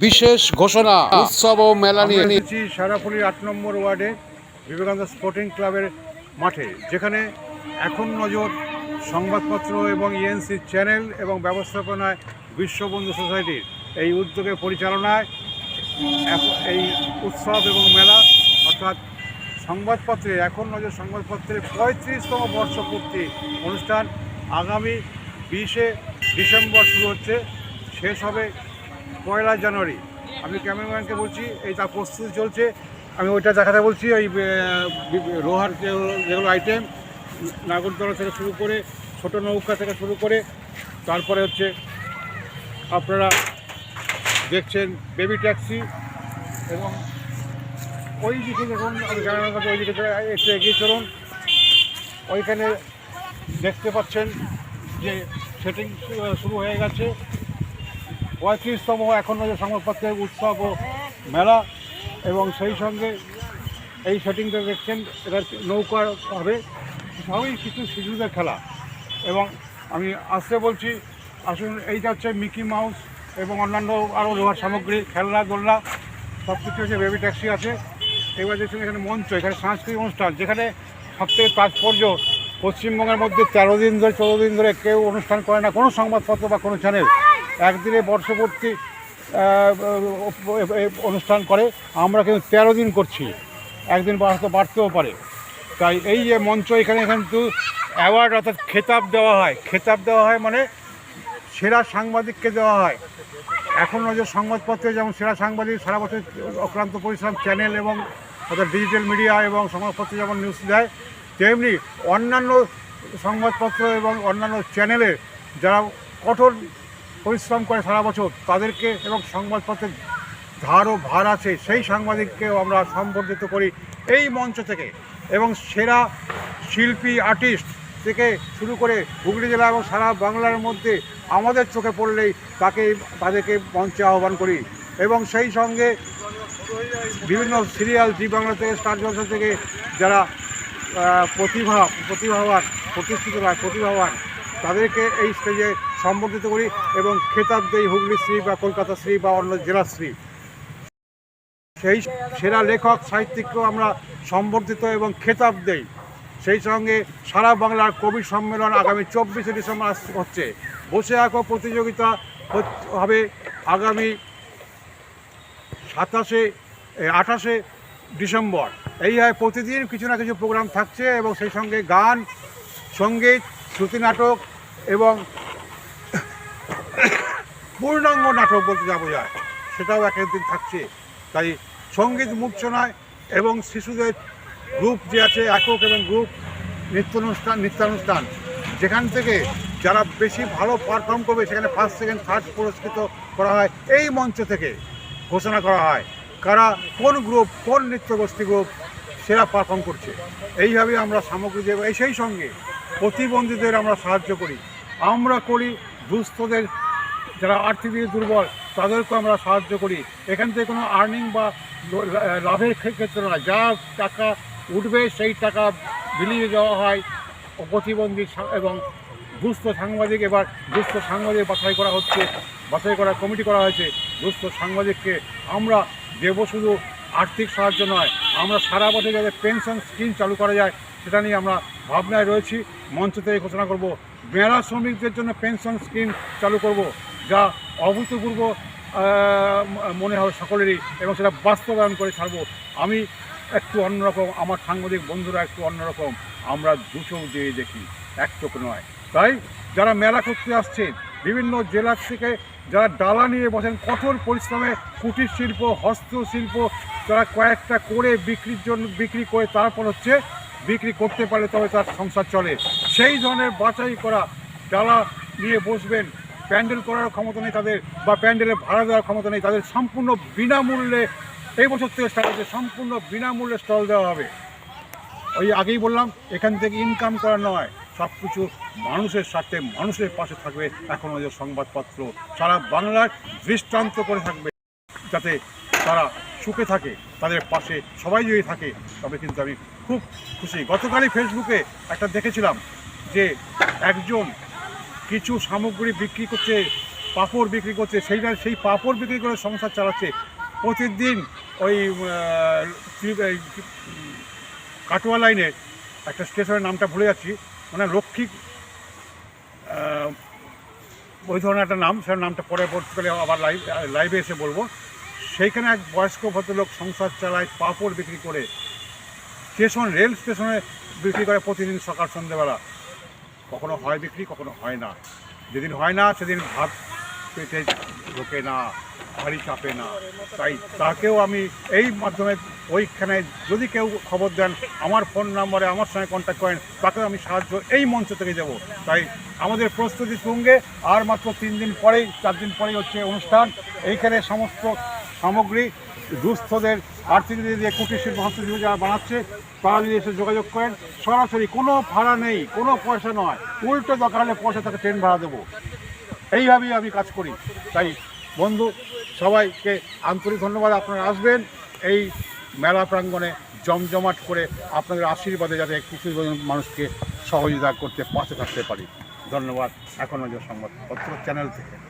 বিশেষ ঘোষণা। উৎসব ও মেলা নিয়ে সারাফুলির আট নম্বর ওয়ার্ডে বিবেকানন্দ স্পোর্টিং ক্লাবের মাঠে যেখানে এখন নজর সংবাদপত্র এবং ইএনসি চ্যানেল এবং ব্যবস্থাপনায় বিশ্ববন্ধু সোসাইটির এই উদ্যোগে পরিচালনায় এই উৎসব এবং মেলা অর্থাৎ সংবাদপত্রে এখন নজর সংবাদপত্রের পঁয়ত্রিশতম বর্ষপূর্তি অনুষ্ঠান আগামী বিশে ডিসেম্বর শুরু হচ্ছে। শেষ হবে পয়লা জানুয়ারি। আমি ক্যামেরাম্যানকে বলছি, এই তার প্রস্তুতি চলছে, আমি ওইটা দেখাতে বলছি ওই যে- যেগুলো আইটেম নাগরদোলা থেকে শুরু করে, ছোট নৌকা থেকে শুরু করে, তারপরে হচ্ছে আপনারা দেখছেন বেবি ট্যাক্সি এবং ওই দিকে দেখুন, আমি জানানোর কথা ওই দিকে একটু এগিয়ে চলুন। ওইখানে দেখতে পাচ্ছেন যে সেটিং শুরু হয়ে গেছে। পঁয়ত্রিশতম এখন যে সংবাদপত্রের উৎসব ও মেলা, এবং সেই সঙ্গে এই সেটিংটা দেখছেন, এটা নৌকা হবে, সবই কিছু শিশুদের খেলা। এবং আমি আসতে বলছি, আসুন, এইটা হচ্ছে মিকি মাউস এবং অন্যান্য আরও লোহার সামগ্রী, খেলনা, দোলনা সব কিছু হচ্ছে বেবি ট্যাক্সি আছে। এবার দেখছেন এখানে মঞ্চ, এখানে সাংস্কৃতিক অনুষ্ঠান, যেখানে সবথেকে তাৎপর্য, পশ্চিমবঙ্গের মধ্যে তেরো দিন ধরে, চৌদ্দ দিন ধরে কেউ অনুষ্ঠান করে না, কোনো সংবাদপত্র বা কোনো চ্যানেল একদিনে বর্ষপূর্তি অনুষ্ঠান করে। আমরা কিন্তু তেরো দিন করছি। একদিন বাড়তে, বাড়তেও পারে। তাই এই যে মঞ্চ এখানে কিন্তু অ্যাওয়ার্ড অর্থাৎ খেতাব দেওয়া হয়। খেতাব দেওয়া হয় মানে সেরা সাংবাদিককে দেওয়া হয়। এখন নজর সংবাদপত্রে যেমন সেরা সাংবাদিক, সারা বছর অক্লান্ত পরিশ্রম চ্যানেল এবং অর্থাৎ ডিজিটাল মিডিয়া এবং সংবাদপত্রে যেমন নিউজ দেয়, তেমনি অন্যান্য সংবাদপত্র এবং অন্যান্য চ্যানেলে যারা কঠোর পরিশ্রম করে সারা বছর তাদেরকে এবং সংবাদপত্রের ধার ও ভার আছে, সেই সাংবাদিককেও আমরা সম্বর্ধিত করি এই মঞ্চ থেকে। এবং সেরা শিল্পী, আর্টিস্ট থেকে শুরু করে হুগলি জেলা এবং সারা বাংলার মধ্যে আমাদের চোখে পড়লেই তাকে, তাদেরকে মঞ্চে আহ্বান করি। এবং সেই সঙ্গে বিভিন্ন সিরিয়াল, জি বাংলা থেকে, স্টার জলসা থেকে যারা প্রতিভা, প্রতিভাবান, প্রতিষ্ঠিত নয় প্রতিভাবান, তাদেরকে এই স্টেজে সম্বর্ধিত করি এবং খেতাব দেই হুগলি শ্রী বা কলকাতা শ্রী বা অন্য জেলা শ্রী। সেই সেরা লেখক সাহিত্যিককেও আমরা সম্বর্ধিত এবং খেতাব দেই সেই সঙ্গে সারা বাংলার কবি সম্মেলন আগামী চব্বিশে ডিসেম্বর হচ্ছে। বসে আঁকো প্রতিযোগিতা হবে আগামী সাতাশে আঠাশে ডিসেম্বর। এই হয় প্রতিদিন কিছু না কিছু প্রোগ্রাম থাকছে এবং সেই সঙ্গে গান, সংগীত, শ্রুতি নাটক এবং পূর্ণাঙ্গ নাটক বলতে যা বোঝায় সেটাও এক একদিন থাকছে। তাই সংগীত মূর্ছনায় এবং শিশুদের গ্রুপ যে আছে, একক এবং গ্রুপ নৃত্যানুষ্ঠান নৃত্যানুষ্ঠান, যেখান থেকে যারা বেশি ভালো পারফর্ম করবে, সেখানে ফার্স্ট সেকেন্ড থার্ড পুরস্কৃত করা হয়, এই মঞ্চ থেকে ঘোষণা করা হয় কারা কোন গ্রুপ, কোন নৃত্যগোষ্ঠী গ্রুপ সেরা পারফর্ম করছে। এইভাবে আমরা সামগ্রী দেব, এই সেই সঙ্গে প্রতিবন্ধীদের আমরা সাহায্য করি। আমরা করি দুস্থদের যারা আর্থিক দিকে দুর্বল তাদেরকে আমরা সাহায্য করি। এখান থেকে কোনো আর্নিং বা লাভের ক্ষেত্রে নয়, যা টাকা উঠবে সেই টাকা বিলিয়ে দেওয়া হয় প্রতিবন্ধী এবং দুস্থ সাংবাদিক, এবার দুস্থ সাংবাদিক বাছাই করা হচ্ছে, বাছাই করা কমিটি করা হয়েছে। দুস্থ সাংবাদিককে আমরা দেব শুধু আর্থিক সাহায্য নয়, আমরা সারা বছর যাতে পেনশন স্কিম চালু করা যায়, সেটা নিয়ে আমরা ভাবনায় রয়েছি। মঞ্চ থেকে ঘোষণা করব, মেলা শ্রমিকদের জন্য পেনশন স্কিম চালু করব। যা অভূতপূর্ব মনে হবে সকলেরই এবং সেটা বাস্তবায়ন করে ছাড়বো। আমি একটু অন্যরকম, আমার সাংবাদিক বন্ধুরা একটু অন্যরকম। আমরা দু চোখ দিয়ে দেখি, এক চোখ নয়। তাই যারা মেলা করতে আসছেন বিভিন্ন জেলা থেকে যারা ডালা নিয়ে বসেন, কঠোর পরিশ্রমে কুটির শিল্প হস্তশিল্প তারা কয়েকটা করে বিক্রির জন্য বিক্রি করে তারপর হচ্ছে বিক্রি করতে পারে তবে তার সংসার চলে। সেই ধরনের বাছাই করা ডালা নিয়ে বসবেন প্যান্ডেল করার ক্ষমতা নেই তাদের বা প্যান্ডেলে ভাড়া দেওয়ার ক্ষমতা নেই, তাদের সম্পূর্ণ বিনামূল্যে এই বছর থেকে স্টার্ট হচ্ছে সম্পূর্ণ বিনামূল্যে স্টল দেওয়া হবে। ওই আগেই বললাম, এখান থেকে ইনকাম করা নয় সব কিছু মানুষের সাথে মানুষের পাশে থাকবে। এখন ওদের সংবাদপত্র সারা বাংলার দৃষ্টান্ত করে থাকবে, যাতে তারা সুখে থাকে, তাদের পাশে সবাই যদি থাকে, তবে কিন্তু আমি খুব খুশি। গতকালই ফেসবুকে একটা দেখেছিলাম যে একজন কিছু সামগ্রী বিক্রি করছে, পাপড় বিক্রি করছে সেইটা সেই পাপড় বিক্রি করে সংসার চালাচ্ছে। প্রতিদিন ওই কাটোয়া লাইনে একটা স্টেশনের নামটা ভুলে যাচ্ছি। মানে লক্ষ্মী ওই ধরনের একটা নাম সেটার নামটা পরে পরবর্তীকালে আবার লাইভ লাইভে এসে বলব। সেইখানে এক বয়স্ক ভদ্রলোক সংসার চালায় পাঁপড় বিক্রি করে। স্টেশন, রেল স্টেশনে বিক্রি করে প্রতিদিন সকাল সন্ধ্যেবেলা। কখনো হয় বিক্রি, কখনো হয় না। যেদিন হয় না, সেদিন ভাত পেটে ঢোকে না ভারী চাপে না। তাই তাকেও আমি এই মাধ্যমে ওইখানে যদি কেউ খবর দেন, আমার ফোন নাম্বারে আমার সঙ্গে কন্ট্যাক্ট করেন, তাকেও আমি সাহায্য এই মঞ্চ থেকে দেবো। তাই আমাদের প্রস্তুতি সঙ্গে আর মাত্র তিন দিন পরেই, চার দিন পরেই হচ্ছে অনুষ্ঠান। এইখানে সমস্ত সামগ্রী দুস্থদের আর্থিক দিয়ে কুটির শিল্প হস্তশিল্প যারা বানাচ্ছে, তারা যদি এসে যোগাযোগ করেন, সরাসরি কোনো ভাড়া নেই, কোনো পয়সা নয়, উল্টো দরকার হলে পয়সা তাকে ট্রেন ভাড়া দেবো। এইভাবেই আমি কাজ করি। তাই বন্ধু, সবাইকে আন্তরিক ধন্যবাদ। আপনারা আসবেন, এই মেলা প্রাঙ্গণে জমজমাট করে আপনাদের আশীর্বাদে যাতে কিছু মানুষকে সহযোগিতা করতে, পাশে থাকতে পারি। ধন্যবাদ। এখন সংবাদপত্র চ্যানেল থেকে।